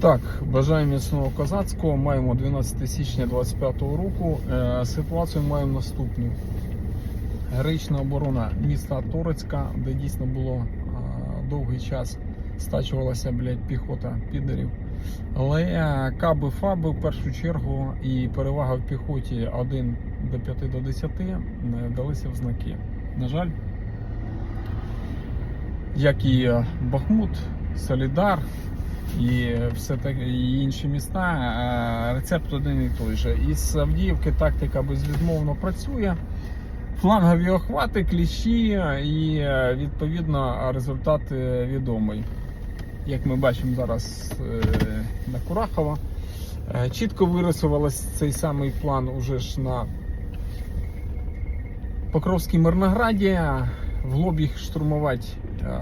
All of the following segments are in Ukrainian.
Так, бажаємо міцного козацького. Маємо 12 січня 25 року. Е, ситуацію маємо наступну. Героїчна оборона міста Торецька, де дійсно було е, довгий час стачувалася блядь, піхота підерів. Але е, каби фаби в першу чергу і перевага в піхоті 1 до 5 до 10 е, далися в знаки. На жаль, як і Бахмут, Солідар і все таке і інші міста. е, Рецепт один і той же. Із Авдіївки тактика безвідмовно працює. Флангові охвати, кліщі і е, відповідно результат е, відомий. Як ми бачимо зараз на Курахова. Чітко вирисувався цей самий план уже ж на Покровській Мирнограді. В лоб їх штурмувати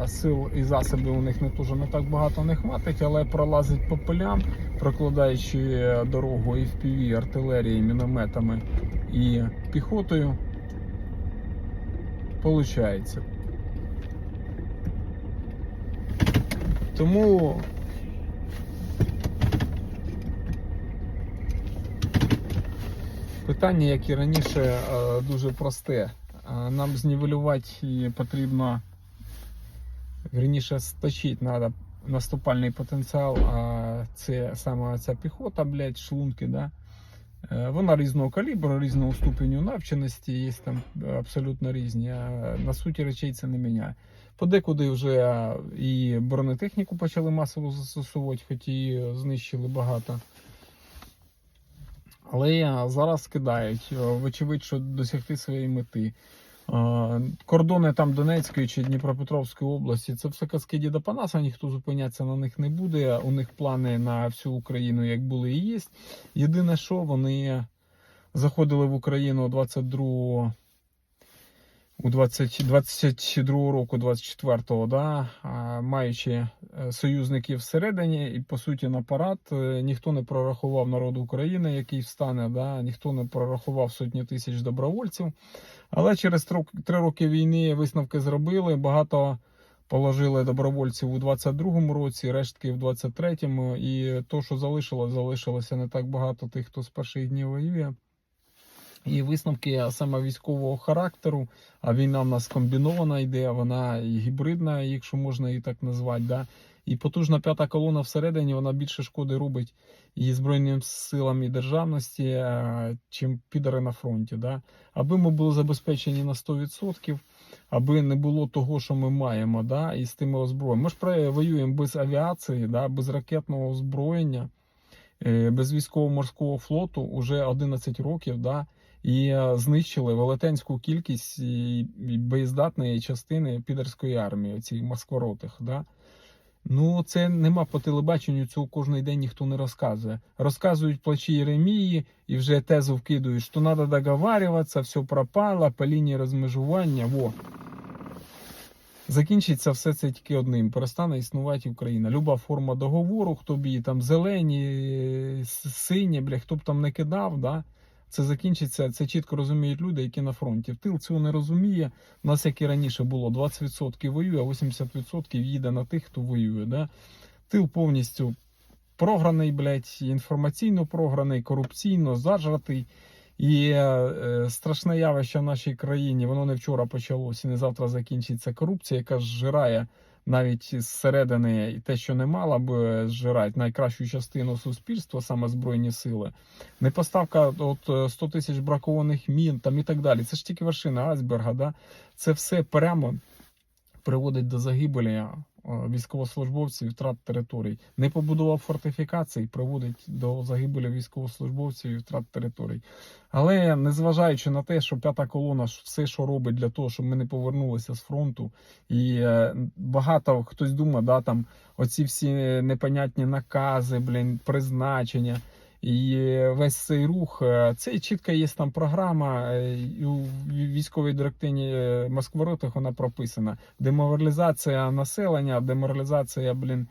сил і засобів у них не дуже не так багато не хватить, але пролазить по полям, прокладаючи е, дорогу і FPV, артилерією, мінометами і піхотою. Получається. Тому питання, як і раніше, е, дуже просте. Е, Нам знівелювати потрібно вірніше сточити треба наступальний потенціал, а це саме ця піхота, блядь, шлунки, да? Е, Вона різного калібру, різного ступеню навченості, є там абсолютно різні. а На суті речей це не міняє. Подекуди вже і бронетехніку почали масово застосовувати, хоч і знищили багато. Але зараз кидають, вочевидь, що досягти своєї мети. Кордони там Донецької чи Дніпропетровської області це все казки Діда Панаса, ніхто зупинятися на них не буде. У них плани на всю Україну, як були і є. Єдине, що вони заходили в Україну 22 у 20, 22 року, 24-го, да, маючи е, союзників всередині, і по суті на парад е, ніхто не прорахував народу України, який встане, да, ніхто не прорахував сотні тисяч добровольців. Але через три роки війни висновки зробили. Багато положили добровольців у 22-му році, рештки в 23-му. І то, що залишилось, залишилося не так багато тих, хто з перших днів воює. І висновки саме військового характеру, а війна в нас комбінована йде, вона гібридна, якщо можна її так назвати. Да? І потужна п'ята колона всередині вона більше шкоди робить і Збройним силам і державності, е, чим підари на фронті. Да? Аби ми були забезпечені на 100%, аби не було того, що ми маємо, да? і з тими озброєннями. Ми ж воюємо без авіації, да? без ракетного озброєння, е, без військово-морського флоту уже 11 років. Да? І е, знищили велетенську кількість боєздатної частини підерської армії, ці москворотих. Да? Ну, це нема по телебаченню, цього кожен день ніхто не розказує. Розказують плачі Єремії і вже тезу вкидують, що треба договарюватися, все пропало по лінії розмежування. Во. Закінчиться все це тільки одним. Перестане існувати Україна. Люба форма договору, хто б її там зелені, сині, бля, хто б там не кидав, да? Це закінчиться. Це чітко розуміють люди, які на фронті. В тил цього не розуміє. У нас, як і раніше було, 20% воює, а 80% їде на тих, хто воює. Да? Тил повністю програний, блядь, інформаційно програний, корупційно зажратий. І е, е, страшне явище в нашій країні, воно не вчора почалося не завтра закінчиться корупція, яка зжирає навіть зсередини і те, що не мала б зжирати найкращу частину суспільства, саме збройні сили. Не поставка от е, 100 тисяч бракованих мін там і так далі. Це ж тільки вершина айсберга. Да? Це все прямо приводить до загибелі е, військовослужбовців втрат територій. Не побудував фортифікацій, приводить до загибелі військовослужбовців і втрат територій. Але незважаючи на те, що п'ята колона все, що робить для того, щоб ми не повернулися з фронту, і е, багато хтось думає, да, там оці всі непонятні накази, блін, призначення. І весь цей рух, е, це чітко є там програма, е, у військовій директині е, Москворотих вона прописана. Деморалізація населення, деморалізація, блін,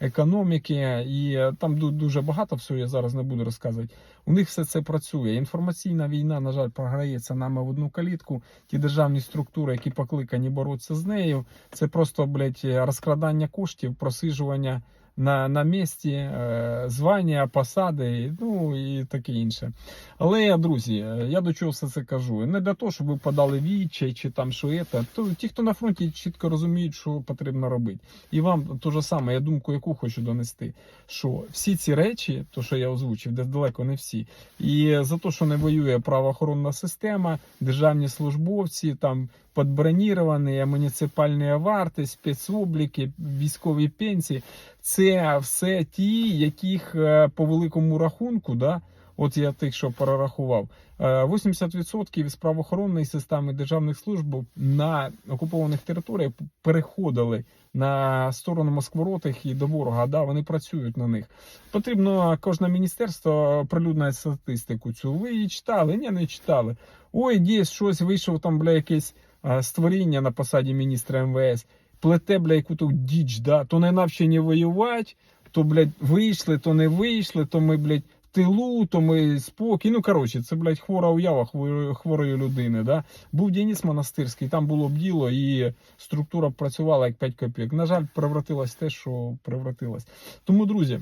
економіки, і там дуже багато всього, я зараз не буду розказувати. У них все це працює. Інформаційна війна, на жаль, програється нами в одну калітку. Ті державні структури, які покликані боротися з нею, це просто, блядь, розкрадання коштів, просижування на, на місці, е, звання, посади, ну і таке інше. Але, друзі, е, я до чого все це кажу. Не для того, щоб ви подали відчай чи там що це. То ті, хто на фронті чітко розуміють, що потрібно робити. І вам то же саме, я думку, яку хочу донести, що всі ці речі, то що я озвучив, де далеко не всі, і за те, що не воює правоохоронна система, державні службовці, там подброніровані, муніципальні варти, спецобліки, військові пенсії, це все ті, яких е, по великому рахунку, да, от я тих, що перерахував, е, 80% із правоохоронної системи державних служб на окупованих територіях переходили на сторону Москворотих і до ворога. Да, вони працюють на них. Потрібно кожне міністерство прилюднає статистику цю. Ви її читали? Ні, не читали. Ой, десь щось вийшов там, бля, якесь створіння на посаді міністра МВС. Плете, бля, яку то діч, да, то не навчені воювати, то, блядь, вийшли, то не вийшли, то ми, блядь, в тилу, то ми спокій. Ну, коротше, це, блядь, хвора уява хворої людини. Да? Був Деніс Монастирський, там було б діло, і структура працювала як 5 копійок. На жаль, превратилось те, що превратилось. Тому, друзі,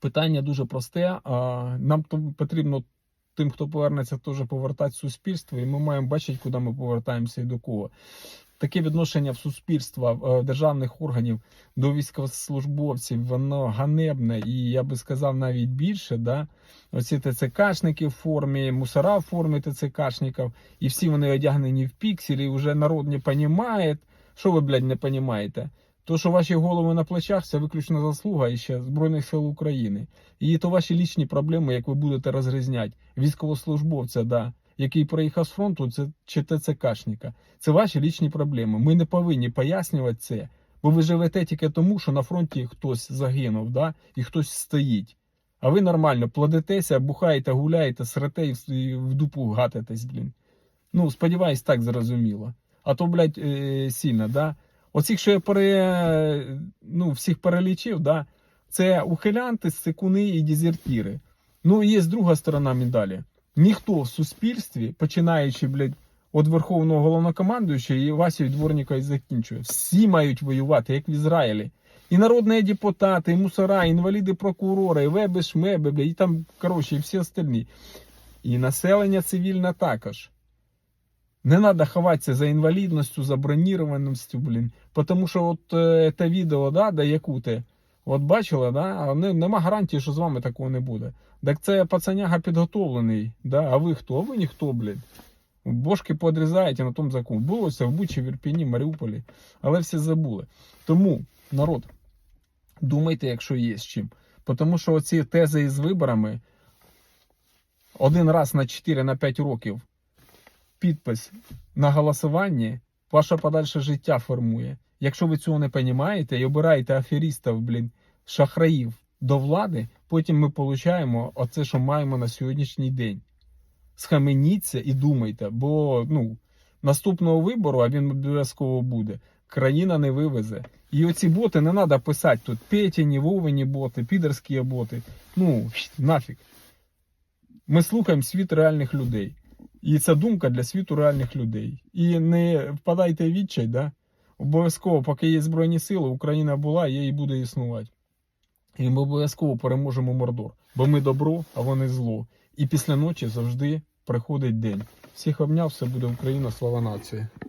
питання дуже просте. Нам потрібно тим, хто повернеться, теж повертати суспільство, і ми маємо бачити, куди ми повертаємося і до кого. Таке відношення в суспільства е, державних органів до військовослужбовців, воно ганебне, і я би сказав навіть більше. Да? Оці ТЦКшники в формі, мусора в формі ТЦКшників, і всі вони одягнені в пікселі, і вже народ не розуміє. Що ви, блядь, не розумієте? То, що ваші голови на плечах, це виключно заслуга іще Збройних сил України. І то ваші лічні проблеми, як ви будете розрізняти військовослужбовця, да, який приїхав з фронту, це чи ТЦКшника. Це ваші лічні проблеми. Ми не повинні пояснювати це, бо ви живете тільки тому, що на фронті хтось загинув, да, і хтось стоїть. А ви нормально плодитеся, бухаєте, гуляєте, срете і в- дупу гатитесь, блін. Ну, сподіваюсь, так зрозуміло. А то, блядь, е, сильно, да? Оцих, що я пере, ну, всіх перелічив, да? це ухилянти, сикуни і дезертіри. Ну, і є друга сторона медалі. Ніхто в суспільстві, починаючи, блядь, від Верховного головнокомандуючого і Васію Дворника і закінчує. Всі мають воювати, як в Ізраїлі. І народні депутати, і мусора, і інваліди прокурори, і веби, шмеби, бля, і там, коротше, і всі остальні. І населення цивільне також. Не треба ховатися за інвалідністю, за бронірованістю, блін. Тому що от е, те відео, да, де Якути, от бачили, да, не, нема гарантії, що з вами такого не буде. Так це пацаняга підготовлений, да, а ви хто? А ви ніхто, блін. Бошки подрізаєте на тому закону. Було це в Бучі, в Ірпіні, Маріуполі, але всі забули. Тому, народ, думайте, якщо є з чим. Тому що оці тези із виборами один раз на 4 на 5 років підпис на голосуванні ваше подальше життя формує. Якщо ви цього не розумієте і обираєте аферістів, блін, шахраїв до влади, потім ми получаємо оце, що маємо на сьогоднішній день. Схаменіться і думайте, бо ну, наступного вибору, а він обов'язково буде, країна не вивезе. І оці боти не треба писати тут Петіні, Вовині боти, підерські боти. Ну, нафіг. Ми слухаємо світ реальних людей. І ця думка для світу реальних людей. І не впадайте в відчай, да? обов'язково, поки є Збройні Сили, Україна була, є і буде існувати. І ми обов'язково переможемо Мордор. Бо ми добро, а вони зло. І після ночі завжди приходить день. Всіх обняв, все буде Україна, слава нації.